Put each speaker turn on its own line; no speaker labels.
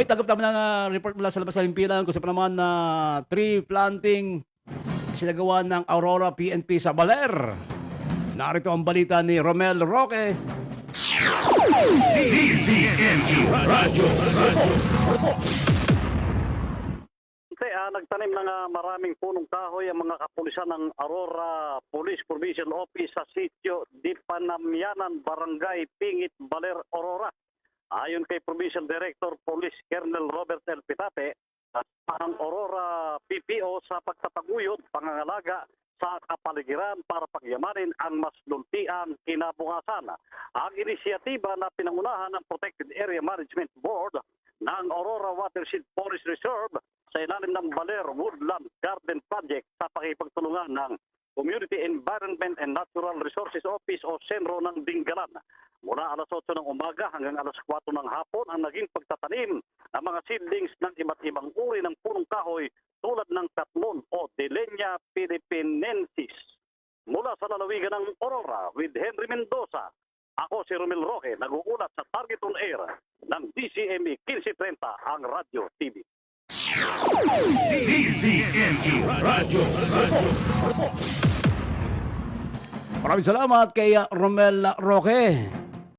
Oy, tanggap naman ng ah, report mula sa labas ng himpilan kung sa naman na tree planting sinagawa ng Aurora PNP sa Baler. Narito ang balita ni Romel Roque.
Kasi ah, nagtanim ng ah, maraming punong kahoy ang mga kapulisan ng Aurora Police Provincial Office sa sitio Di Panamyanan, Barangay Pingit, Baler, Aurora. Ayon kay Provincial Director Police Colonel Robert L. Pitate, ang Aurora PPO sa pagtataguyod, pangangalaga sa kapaligiran para pagyamanin ang mas luntiang kinabukasan. Ang inisyatiba na pinangunahan ng Protected Area Management Board ng Aurora Watershed Forest Reserve sa ilalim ng Baler Woodland Garden Project sa pakipagtulungan ng Community Environment and Natural Resources Office o SENRO ng Dingalan. Mula alas 8 ng umaga hanggang alas 4 ng hapon ang naging pagtatanim ng mga seedlings ng iba't ibang uri ng punong kahoy tulad ng tatlon o Delenia philippinensis. Mula sa lalawigan ng Aurora with Henry Mendoza, ako si Romel Roque, nag-uulat sa Target on Air ng DCME 1530 ang Radio TV.
Maraming salamat kay ah, Romel Roque.